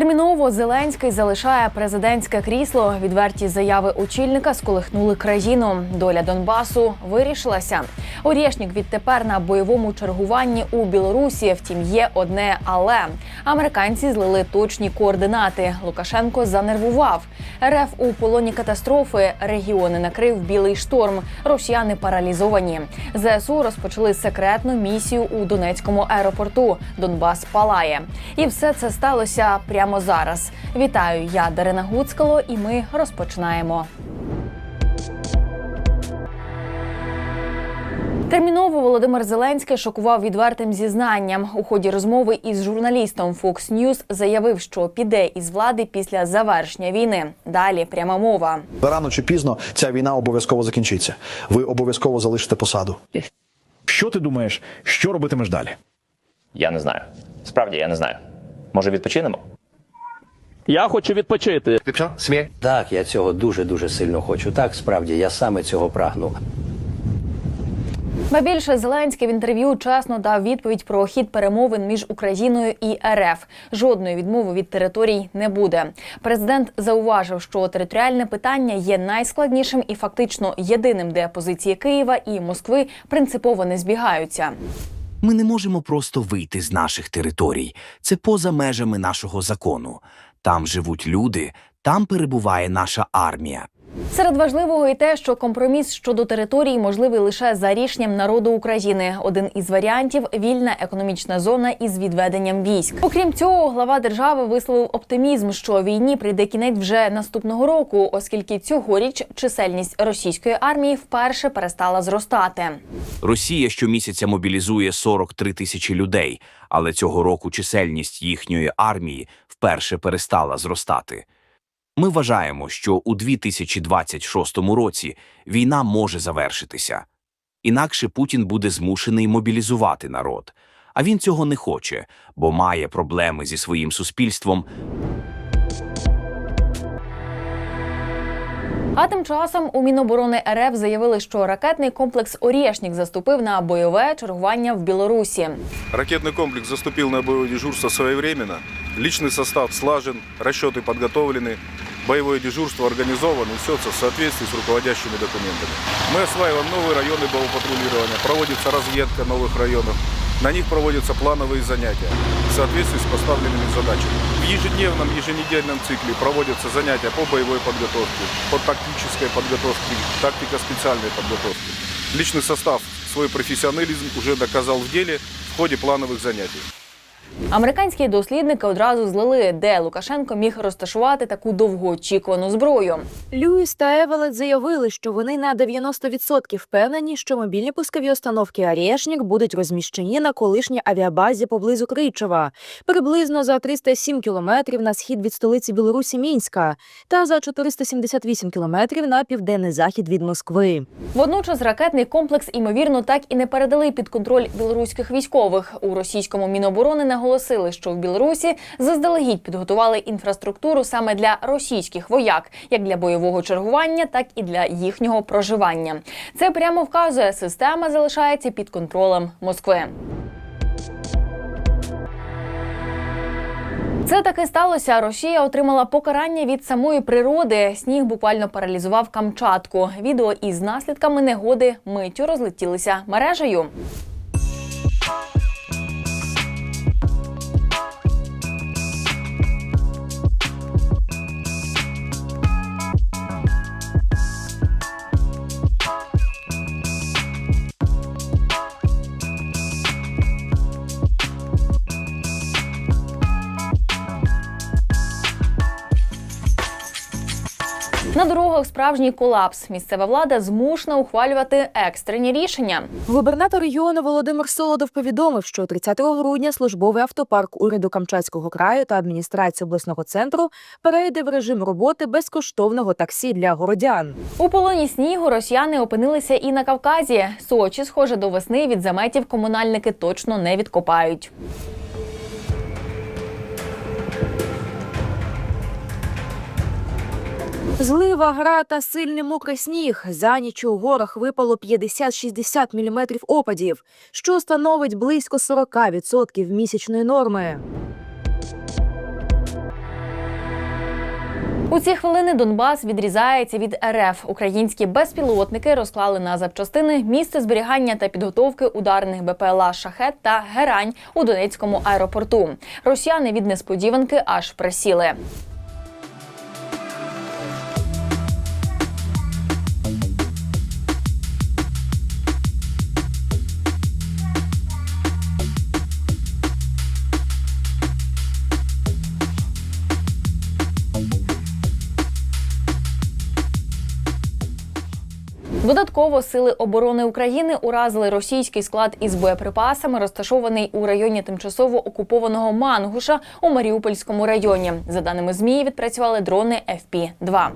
Терміново Зеленський залишає президентське крісло. Відверті заяви очільника сколихнули країну. Доля Донбасу вирішилася. Орєшнік відтепер на бойовому чергуванні у Білорусі. Втім, є одне але американці злили точні координати. Лукашенко занервував. РФ у полоні катастрофи. Регіони накрив білий шторм. Росіяни паралізовані. ЗСУ розпочали секретну місію у Донецькому аеропорту. Донбас палає. І все це сталося прямо зараз. Вітаю, я Дарина Гуцкало, і ми розпочинаємо. Терміново Володимир Зеленський шокував відвертим зізнанням. У ході розмови із журналістом Fox News заявив, що піде із влади після завершення війни. Далі пряма мова. Рано чи пізно ця війна обов'язково закінчиться. Ви обов'язково залишите посаду. Що ти думаєш, що робитимеш далі? Я не знаю. Справді я не знаю. Може, відпочинемо? Я хочу відпочити. Так, я цього дуже дуже сильно хочу. Так, справді, я саме цього прагну. Ба більше Зеленський в інтерв'ю чесно дав відповідь про хід перемовин між Україною і РФ. Жодної відмови від територій не буде. Президент зауважив, що територіальне питання є найскладнішим і фактично єдиним, де позиції Києва і Москви принципово не збігаються. Ми не можемо просто вийти з наших територій. Це поза межами нашого закону. Там живуть люди, там перебуває наша армія. Серед важливого і те, що компроміс щодо територій можливий лише за рішенням народу України. Один із варіантів вільна економічна зона із відведенням військ. Окрім цього, глава держави висловив оптимізм, що війні прийде кінець вже наступного року, оскільки цьогоріч чисельність російської армії вперше перестала зростати. Росія щомісяця мобілізує 43 тисячі людей, але цього року чисельність їхньої армії вперше перестала зростати. Ми вважаємо, що у 2026 році війна може завершитися. Інакше Путін буде змушений мобілізувати народ. А він цього не хоче, бо має проблеми зі своїм суспільством А тим часом у Міноборони РФ заявили, що ракетний комплекс Орєшнік заступив на бойове чергування в Білорусі. Ракетный комплекс заступил на боевое дежурство своевременно. Личный состав слажен, расчеты подготовлены, Боевое дежурство организовано, несется в соответствии с руководящими документами. Мы осваиваем новые районы боепатрулирования, проводится разведка новых районов. На них проводятся плановые занятия в соответствии с поставленными задачами. В ежедневном, еженедельном цикле проводятся занятия по боевой подготовке, по тактической подготовке, тактико специальной подготовке. Личный состав свой профессионализм уже доказал в деле в ходе плановых занятий. Американські дослідники одразу злили, де Лукашенко міг розташувати таку довгоочікувану зброю. Льюіс та Евелет заявили, що вони на 90% впевнені, що мобільні пускові установки «Арєшнік» будуть розміщені на колишній авіабазі поблизу Кричева, приблизно за 307 кілометрів на схід від столиці Білорусі Мінська та за 478 кілометрів на південний захід від Москви. Водночас ракетний комплекс імовірно так і не передали під контроль білоруських військових. У російському міноборони наголосили, що в Білорусі заздалегідь підготували інфраструктуру саме для російських вояк, як для бойового чергування, так і для їхнього проживання. Це прямо вказує, система залишається під контролем Москви. Це таки сталося. Росія отримала покарання від самої природи. Сніг буквально паралізував Камчатку. Відео із наслідками негоди миттю розлетілися мережею. Дорогах справжній колапс. Місцева влада змушена ухвалювати екстрені рішення. Губернатор регіону Володимир Солодов повідомив, що 30 грудня службовий автопарк уряду Камчатського краю та адміністрації обласного центру перейде в режим роботи безкоштовного таксі для городян. У полоні снігу росіяни опинилися і на Кавказі. Сочі, схоже, до весни від заметів комунальники точно не відкопають. Злива, гра та сильний мокрий сніг. За ніч у горах випало 50-60 мм опадів, що становить близько 40% місячної норми. У ці хвилини Донбас відрізається від РФ. Українські безпілотники розклали на запчастини місце зберігання та підготовки ударних БПЛА Шахет та Герань у Донецькому аеропорту. Росіяни від несподіванки аж присіли. Додатково сили оборони України уразили російський склад із боєприпасами, розташований у районі тимчасово окупованого Мангуша у Маріупольському районі. За даними ЗМІ, відпрацювали дрони FP-2.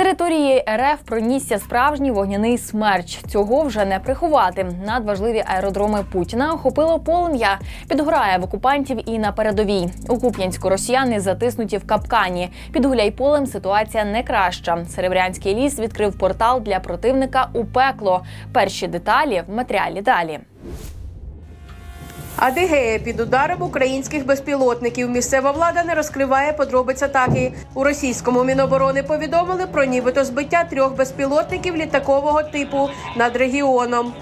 Територією РФ пронісся справжній вогняний смерч. Цього вже не приховати. Надважливі аеродроми Путіна охопило полум'я. Підгорає в окупантів і на передовій. У Куп'янську росіяни затиснуті в капкані. Під Гуляйполем ситуація не краща. Серебрянський ліс відкрив портал для противника у пекло. Перші деталі в матеріалі далі. Адигея під ударом українських безпілотників. Місцева влада не розкриває подробиць атаки. У російському міноборони повідомили про нібито збиття трьох безпілотників літакового типу над регіоном.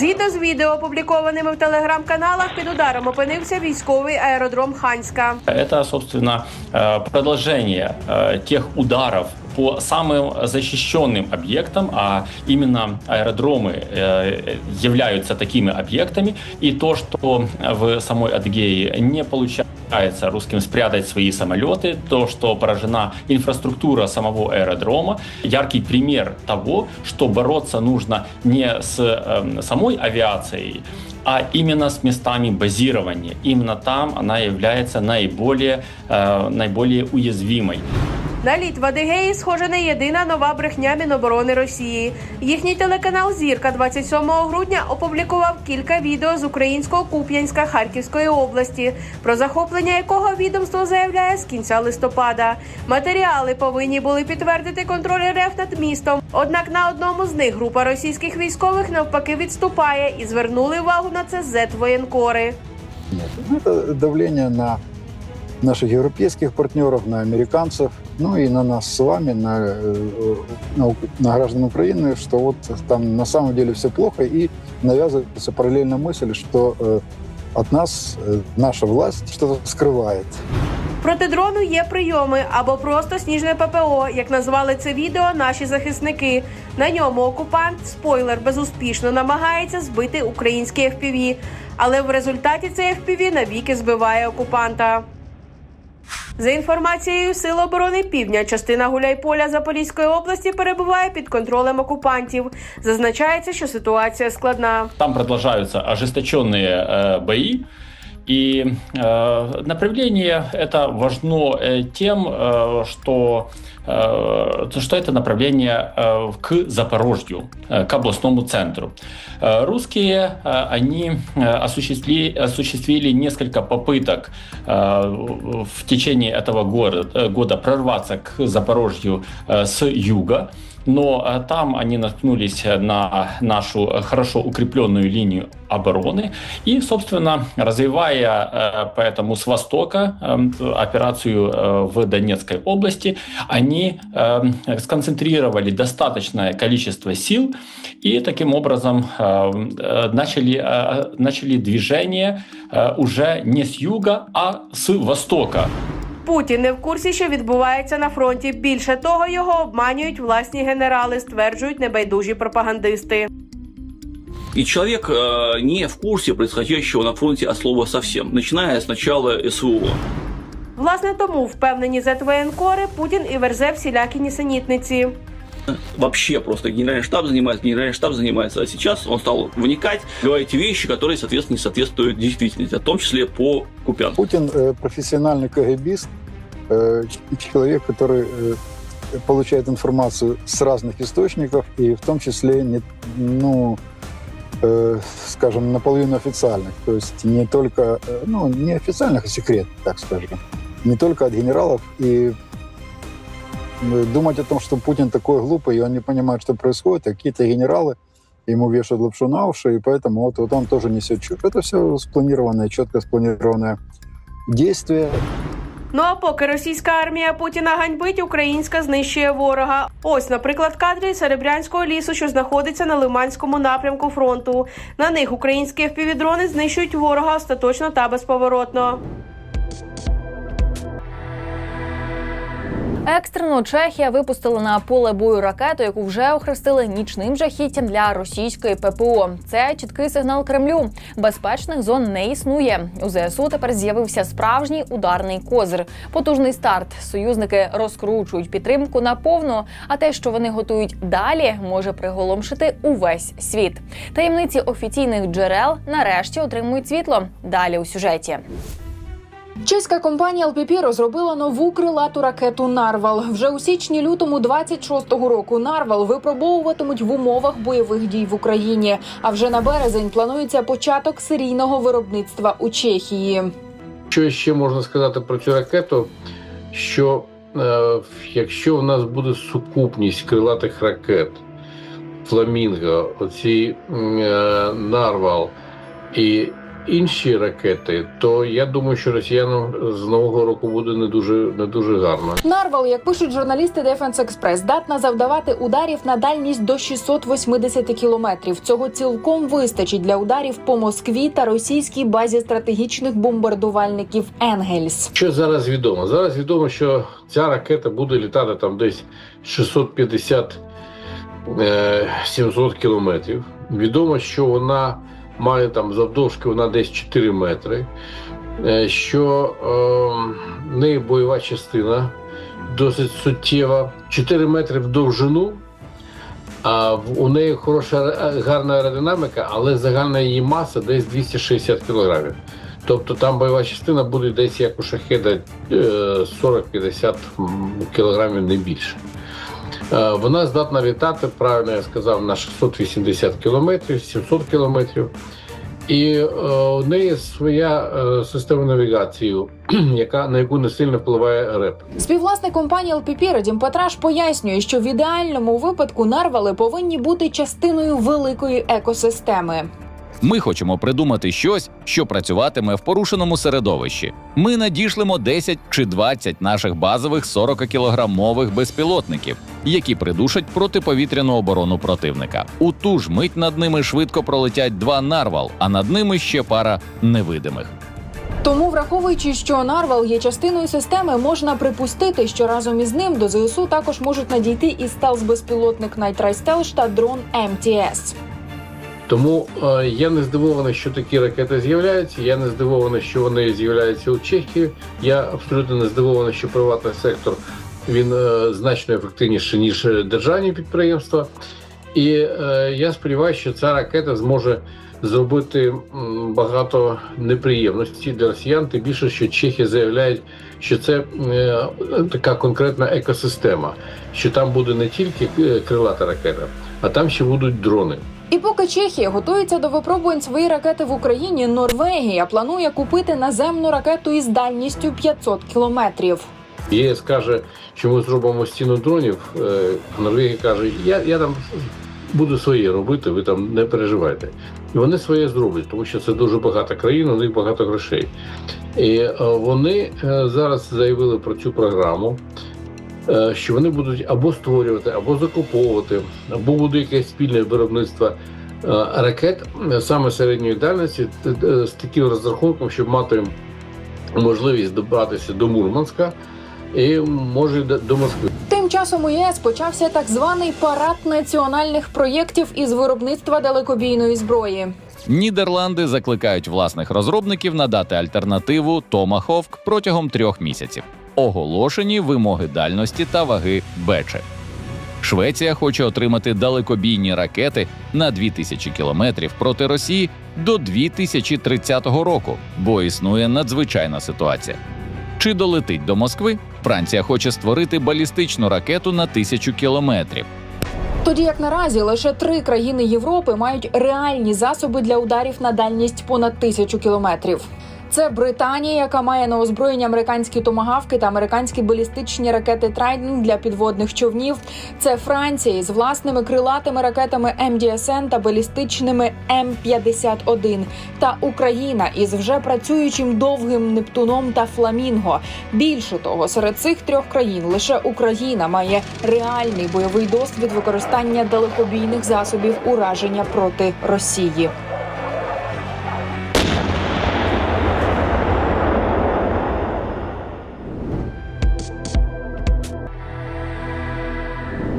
Згідно з відео, опублікованими в телеграм-каналах, під ударом опинився військовий аеродром Ханська. Это, собственно, э, продолжение э, тех ударов по самым защищенным объектам, а именно аэродромы э, являются такими объектами. И то, что в самой Адыгее не получается русским спрятать свои самолеты, то, что поражена инфраструктура самого аэродрома, яркий пример того, что бороться нужно не с э, самой авиацией, а именно с местами базирования. Именно там она является наиболее, э, наиболее уязвимой. Наліт в Адигеї, схоже, не єдина нова брехня Міноборони Росії. Їхній телеканал Зірка 27 грудня опублікував кілька відео з українського Куп'янська Харківської області, про захоплення якого відомство заявляє з кінця листопада. Матеріали повинні були підтвердити контроль РФ над містом. Однак на одному з них група російських військових навпаки відступає і звернули увагу на це зет-воєнкори. Это давление на наших европейских партнеров, на американцев, ну и на нас с вами, на, э, на, ук- на граждан Украины, что вот там на самом деле все плохо, и навязывается параллельно мысль, что э, от нас э, наша власть что-то скрывает. Проти дрону є прийоми або просто сніжне ППО, як назвали це відео наші захисники. На ньому окупант спойлер безуспішно намагається збити український FPV, але в результаті цей FPV навіки збиває окупанта. За інформацією Сил оборони Півдня, частина Гуляйполя Запорізької області перебуває під контролем окупантів. Зазначається, що ситуація складна. Там продовжуються ожесточені бої. бои. И э, направление это важно э, тем, э, что, э, то, что это направление э, к Запорожью, э, к областному центру. Э, русские, э, они э, осуществили, осуществили несколько попыток э, в течение этого года, э, года прорваться к Запорожью э, с юга. Но э, там они наткнулись на нашу э, хорошо укрепленную линию обороны и, собственно, развивая э, поэтому с востока э, операцию э, в Донецкой области, они э, сконцентрировали достаточное количество сил и таким образом э, э, начали, э, начали движение э, уже не с юга, а с востока. Путін не в курсі, що відбувається на фронті. Більше того, його обманюють власні генерали, стверджують небайдужі пропагандисти. И человек э, не в курсе происходящего на фронте от слова совсем, начиная с начала СВО. Власне, тому впевнені зетвоєнкори Путін і верзе всілякі нісенітниці. Вообще просто генеральный штаб занимается, генеральный штаб занимается. А сейчас он стал вникать, говорить вещи, которые, соответственно, не соответствуют действительности, в том числе по Купянску. Путин э, профессиональный КГБист, э, человек, который э, получает информацию с разных источников, и в том числе не, ну, э, скажем, наполовину официальных. То есть не только, э, ну, не официальных, а секрет, так скажем. Не только от генералов. И думать о том, что Путин такой глупый, и он не понимает, что происходит, а какие-то генералы ему вешают лапшу на уши, и поэтому вот, вот он тоже несет чушь. Это все спланированное, четко спланированное действие. Ну а поки російська армія Путіна ганьбить, українська знищує ворога. Ось, наприклад, кадри з Серебрянського лісу, що знаходиться на Лиманському напрямку фронту. На них українські впівдрони знищують ворога остаточно та безповоротно. Екстрено Чехія випустила на поле бою ракету, яку вже охрестили нічним жахіттям для російської ППО. Це чіткий сигнал Кремлю. Безпечних зон не існує. У ЗСУ тепер з'явився справжній ударний козир. Потужний старт. Союзники розкручують підтримку наповну. А те, що вони готують далі, може приголомшити увесь світ. Таємниці офіційних джерел нарешті отримують світло. Далі у сюжеті. Чеська компанія ЛПП розробила нову крилату ракету Нарвал. Вже у січні-лютому 26-го року Нарвал випробовуватимуть в умовах бойових дій в Україні. А вже на березень планується початок серійного виробництва у Чехії. Що ще можна сказати про цю ракету? Що е, якщо в нас буде сукупність крилатих ракет, Фламінго, оці е, Нарвал і інші ракети, то я думаю, що росіянам з нового року буде не дуже не дуже гарно. Нарвал, як пишуть журналісти Defense Express, здатна завдавати ударів на дальність до 680 кілометрів. Цього цілком вистачить для ударів по Москві та російській базі стратегічних бомбардувальників Енгельс. Що зараз відомо? Зараз відомо, що ця ракета буде літати там десь 650 е, 700 кілометрів. Відомо, що вона має там завдовжки вона десь 4 метри, е, що е, в неї бойова частина досить суттєва, 4 метри в довжину. А у неї хороша е, гарна аеродинаміка, але загальна її маса десь 260 кілограмів. Тобто там бойова частина буде десь як у шахеда е, 40-50 кілограмів не більше. Е, Вона здатна літати, правильно я сказав, на 680 кілометрів, 700 кілометрів. І е, у неї своя е, система навігації, яка, на яку не сильно впливає РЕП. Співвласник компанії ЛПП Радім Патраш пояснює, що в ідеальному випадку нарвали повинні бути частиною великої екосистеми. Ми хочемо придумати щось, що працюватиме в порушеному середовищі. Ми надішлемо 10 чи 20 наших базових 40-кілограмових безпілотників, які придушать протиповітряну оборону противника. У ту ж мить над ними швидко пролетять два нарвал, а над ними ще пара невидимих. Тому, враховуючи, що нарвал є частиною системи, можна припустити, що разом із ним до ЗСУ також можуть надійти і стелс-безпілотник Night Rise та дрон МТС. Тому е, я не здивований, що такі ракети з'являються. Я не здивований, що вони з'являються у Чехії. Я абсолютно не здивований, що приватний сектор він е, значно ефективніший ніж державні підприємства. І е, я сподіваюся, що ця ракета зможе зробити багато неприємностей для росіян. Тим більше, що Чехи заявляють, що це е, така конкретна екосистема, що там буде не тільки е, крилата ракета, а там ще будуть дрони. І поки Чехія готується до випробувань своєї ракети в Україні, Норвегія планує купити наземну ракету із дальністю 500 кілометрів. ЄС каже, що ми зробимо стіну дронів. е, Норвегія каже, я, я там буду своє робити, ви там не переживайте. І вони своє зроблять, тому що це дуже багата країна, у них багато грошей. І е, вони е, зараз заявили про цю програму, що вони будуть або створювати, або закуповувати, або буде якесь спільне виробництво е, ракет е, саме середньої дальності з таким розрахунком, щоб мати можливість добратися до Мурманська і може до- до Москви. Тим часом у ЄС почався так званий парад національних проєктів із виробництва далекобійної зброї. Нідерланди закликають власних розробників надати альтернативу Томаховк протягом трьох місяців. Оголошені вимоги дальності та ваги Бече. Швеція хоче отримати далекобійні ракети на 2000 кілометрів проти Росії до 2030 року, бо існує надзвичайна ситуація. Чи долетить до Москви? Франція хоче створити балістичну ракету на тисячу кілометрів. Тоді як наразі лише три країни Європи мають реальні засоби для ударів на дальність понад тисячу кілометрів. Це Британія, яка має на озброєнні американські томагавки та американські балістичні ракети Трайден для підводних човнів. Це Франція із власними крилатими ракетами МДСН та балістичними М-51. Та Україна із вже працюючим довгим Нептуном та Фламінго. Більше того, серед цих трьох країн лише Україна має реальний бойовий досвід використання далекобійних засобів ураження проти Росії.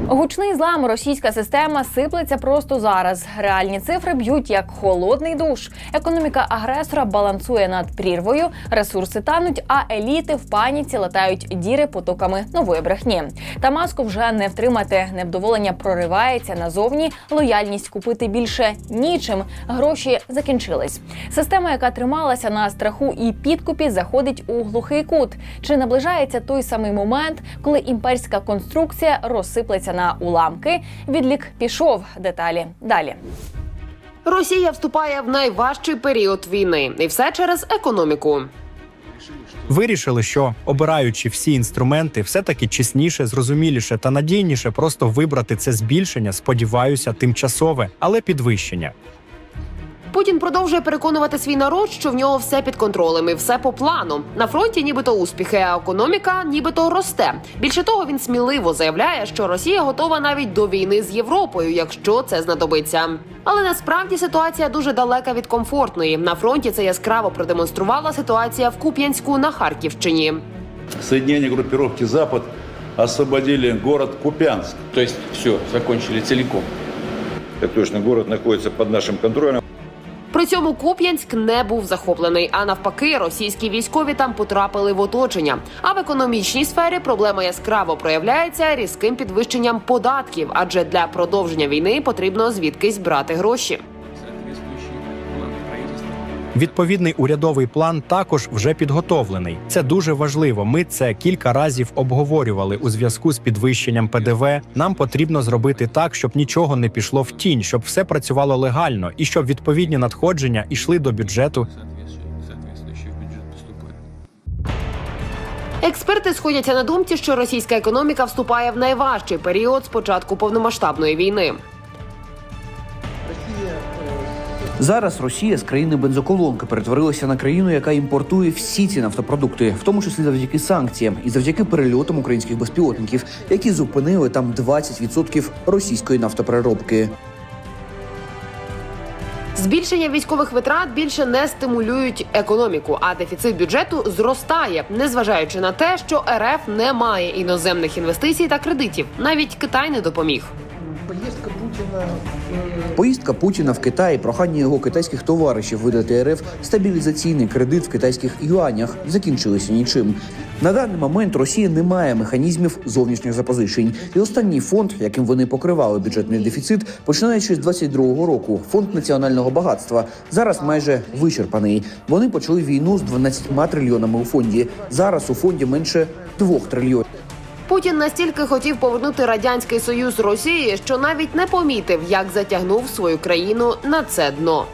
Гучний злам російська система сиплеться просто зараз. Реальні цифри б'ють як холодний душ. Економіка агресора балансує над прірвою, ресурси тануть, а еліти в паніці латають діри потоками нової брехні. Та маску вже не втримати. Невдоволення проривається назовні. Лояльність купити більше нічим. Гроші закінчились. Система, яка трималася на страху і підкупі, заходить у глухий кут. Чи наближається той самий момент, коли імперська конструкція розсиплеться на уламки? Відлік пішов. Деталі далі. Росія вступає в найважчий період війни, і все через економіку. Вирішили, що обираючи всі інструменти, все таки чесніше, зрозуміліше та надійніше просто вибрати це збільшення, сподіваюся, тимчасове, але підвищення. Путін продовжує переконувати свій народ, що в нього все під контролем і все по плану. На фронті нібито успіхи, а економіка нібито росте. Більше того, він сміливо заявляє, що Росія готова навіть до війни з Європою, якщо це знадобиться. Але насправді ситуація дуже далека від комфортної. На фронті це яскраво продемонструвала ситуація в Куп'янську на Харківщині. Соединение группировки «Запад» освободили город Купянск. То есть все, закончили целиком. Это точно город находится под нашим контролем. При цьому Куп'янськ не був захоплений, а навпаки, російські військові там потрапили в оточення. А в економічній сфері проблема яскраво проявляється різким підвищенням податків, адже для продовження війни потрібно звідкись брати гроші. Відповідний урядовий план також вже підготовлений. Це дуже важливо. Ми це кілька разів обговорювали у зв'язку з підвищенням ПДВ. Нам потрібно зробити так, щоб нічого не пішло в тінь, щоб все працювало легально і щоб відповідні надходження йшли до бюджету Експерти сходяться на думці, що російська економіка вступає в найважчий період з початку повномасштабної війни. Зараз Росія з країни бензоколонки перетворилася на країну, яка імпортує всі ці нафтопродукти, в тому числі завдяки санкціям і завдяки перельотам українських безпілотників, які зупинили там 20% російської нафтопереробки. Збільшення військових витрат більше не стимулюють економіку, а дефіцит бюджету зростає, незважаючи на те, що РФ не має іноземних інвестицій та кредитів. Навіть Китай не допоміг. Поїздка Путіна в Китай, прохання його китайських товаришів видати РФ стабілізаційний кредит в китайських юанях закінчилися нічим. На даний момент Росія не має механізмів зовнішніх запозичень, і останній фонд, яким вони покривали бюджетний дефіцит, починаючи з 22-го року, фонд національного багатства, зараз майже вичерпаний. Вони почали війну з 12 трильйонами у фонді. Зараз у фонді менше 2 трильйонів. Путін настільки хотів повернути радянський союз Росії, що навіть не помітив, як затягнув свою країну на це дно.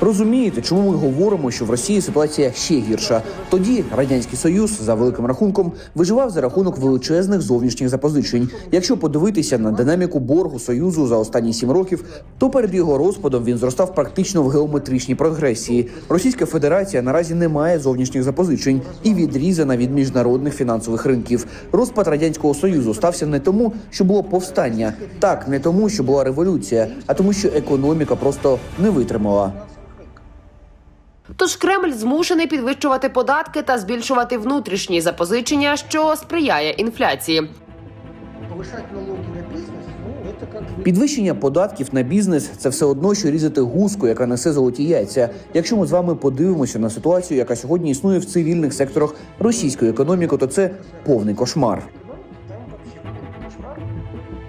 Розумієте, чому ми говоримо, що в Росії ситуація ще гірша? Тоді радянський союз за великим рахунком виживав за рахунок величезних зовнішніх запозичень. Якщо подивитися на динаміку боргу союзу за останні сім років, то перед його розпадом він зростав практично в геометричній прогресії. Російська Федерація наразі не має зовнішніх запозичень і відрізана від міжнародних фінансових ринків. Розпад радянського союзу стався не тому, що було повстання, так не тому, що була революція, а тому, що економіка просто не витримала. Тож Кремль змушений підвищувати податки та збільшувати внутрішні запозичення, що сприяє інфляції. Підвищення податків на бізнес це все одно, що різати гуску, яка несе золоті яйця. Якщо ми з вами подивимося на ситуацію, яка сьогодні існує в цивільних секторах російської економіки, то це повний кошмар.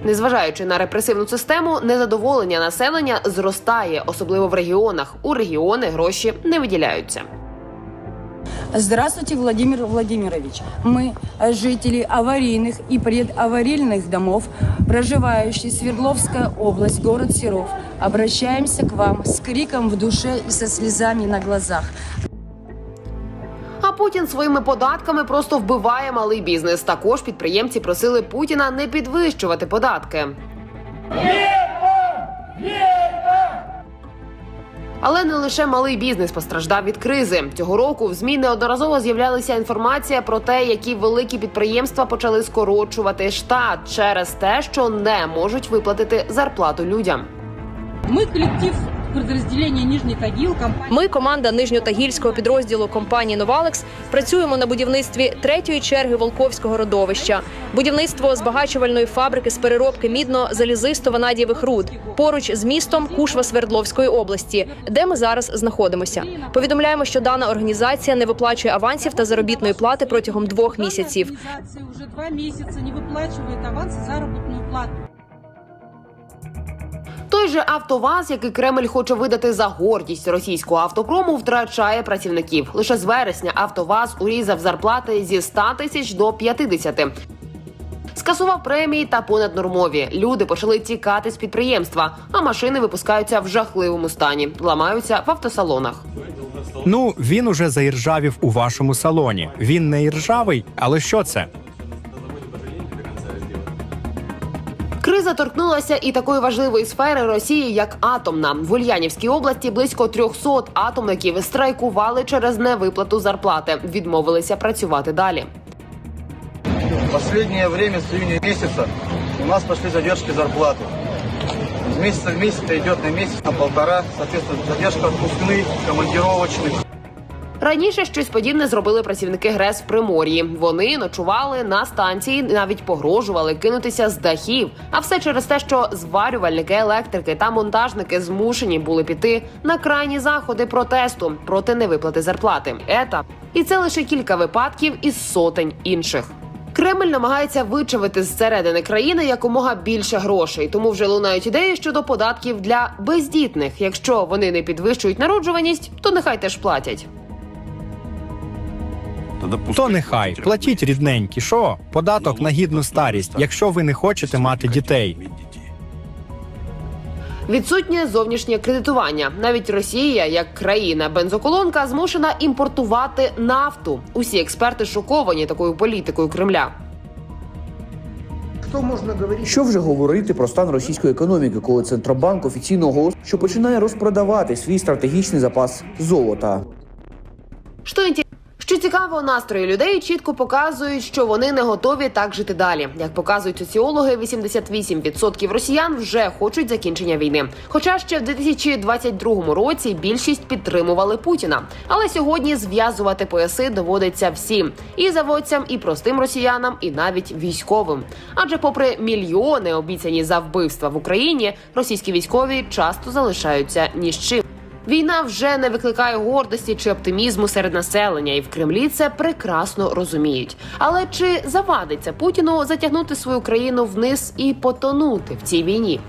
Незважаючи на репресивну систему, незадоволення населення зростає, особливо в регіонах. У регіони гроші не виділяються. Здравствуйте, Владимир Владимирович. Мы, э, жители аварийных и предаварийных домов, проживающие Свердловская область, город Серов, обращаемся к вам с криком в душе и со слезами на глазах. Путін своїми податками просто вбиває малий бізнес. Також підприємці просили Путіна не підвищувати податки. Але не лише малий бізнес постраждав від кризи. Цього року в змі неодноразово з'являлася інформація про те, які великі підприємства почали скорочувати штат через те, що не можуть виплатити зарплату людям. Мы коллектив подразделения Нижний Тагил, компания... Ми, команда нижньотагільського підрозділу компанії Новалекс, працюємо на будівництві третьої черги Волковського родовища, будівництво збагачувальної фабрики з переробки мідно-залізисто-ванадієвих руд поруч з містом Кушва Свердловської області, де ми зараз знаходимося. Повідомляємо, що дана організація не виплачує авансів та заробітної плати протягом двох місяців. Уже два месяца не выплачивает аванс и заработную плату. Той же Автоваз, який Кремль хоче видати за гордість російського автопрому, втрачає працівників. Лише з вересня Автоваз урізав зарплати зі 100 тисяч до 50. Скасував премії та понаднормові. Люди почали тікати з підприємства, а машини випускаються в жахливому стані, ламаються в автосалонах. Ну він уже заіржавів у вашому салоні. Він не іржавий, але що це? Криза торкнулася і такої важливої сфери Росії, як атомна. В Ульянівській області близько 300 атомників страйкували через невиплату зарплати, відмовилися працювати далі. Последнее время с июня месяца у нас пошли задержки зарплаты. С месяца в месяц это идет на месяц, на полтора. Соответственно, задержка отпускных, командировочных. Раніше щось подібне зробили працівники ГРЕС в Примор'ї. Вони ночували на станції, навіть погрожували кинутися з дахів. А все через те, що зварювальники, електрики та монтажники змушені були піти на крайні заходи протесту проти невиплати зарплати. Ета і це лише кілька випадків із сотень інших. Кремль намагається вичавити з середини країни якомога більше грошей, тому вже лунають ідеї щодо податків для бездітних. Якщо вони не підвищують народжуваність, то нехай теж платять. То нехай платіть рідненькі. Що? Податок на гідну старість, якщо ви не хочете мати дітей. Відсутнє зовнішнє кредитування. Навіть Росія, як країна бензоколонка, змушена імпортувати нафту. Усі експерти шоковані такою політикою Кремля. Що вже говорити про стан російської економіки, коли центробанк офіційно оголосив, що починає розпродавати свій стратегічний запас золота. Що Що цікаво, настрої людей чітко показують, що вони не готові так жити далі. Як показують соціологи, 88% росіян вже хочуть закінчення війни. Хоча ще в 2022 році більшість підтримували Путіна. Але сьогодні зв'язувати пояси доводиться всім і заводцям, і простим росіянам, і навіть військовим. Адже, попри мільйони обіцяні за вбивства в Україні, російські військові часто залишаються ні з чим. Війна вже не викликає гордості чи оптимізму серед населення, і в Кремлі це прекрасно розуміють. Але чи завадиться Путіну затягнути свою країну вниз і потонути в цій війні?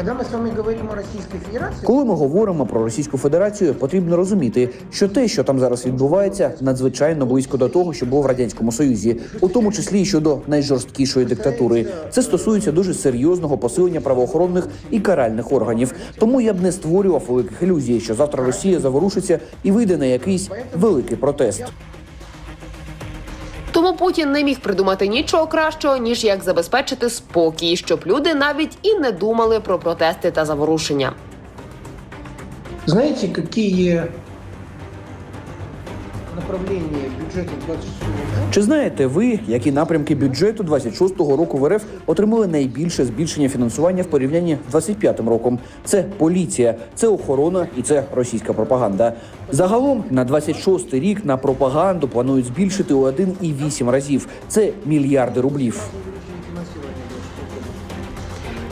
Когда мы с вами говорим о Российской Федерации, Коли ми говоримо про Російську Федерацію, потрібно розуміти, що те, що там зараз відбувається, надзвичайно близько до того, що було в радянському союзі, у тому числі і щодо найжорсткішої диктатури. Це стосується дуже серйозного посилення правоохоронних і каральних органів. Тому я б не створював великих ілюзій, що завтра Росія заворушиться і вийде на якийсь великий протест. Тому Путін не міг придумати нічого кращого, ніж як забезпечити спокій, щоб люди навіть і не думали про протести та заворушення. знаете, какие направления бюджета 26 года? Чи знаєте ви, які напрямки бюджету 26-го року в РФ отримали найбільше збільшення фінансування в порівнянні з 25-м роком? Це поліція, це охорона і це російська пропаганда. Загалом на 26-й рік на пропаганду планують збільшити у 1,8 разів. Це мільярди рублів.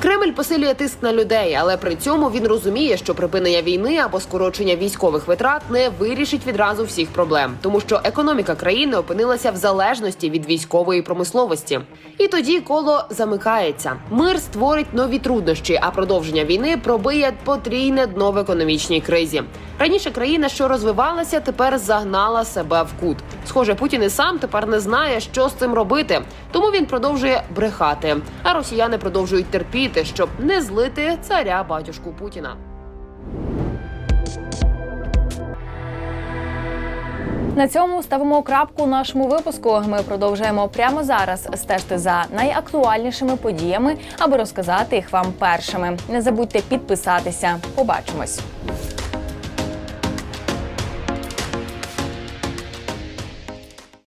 Кремль посилює тиск на людей, але при цьому він розуміє, що припинення війни або скорочення військових витрат не вирішить відразу всіх проблем, тому що економіка країни опинилася в залежності від військової промисловості. І тоді коло замикається. Мир створить нові труднощі, а продовження війни пробиє потрійне дно в економічній кризі. Раніше країна, що розвивалася, тепер загнала себе в кут. Схоже, Путін і сам тепер не знає, що з цим робити. Тому він продовжує брехати. А росіяни продовжують терпіти, щоб не злити царя батюшку Путіна. На цьому ставимо крапку нашому випуску. Ми продовжуємо прямо зараз стежити за найактуальнішими подіями, аби розказати їх вам першими. Не забудьте підписатися. Побачимось.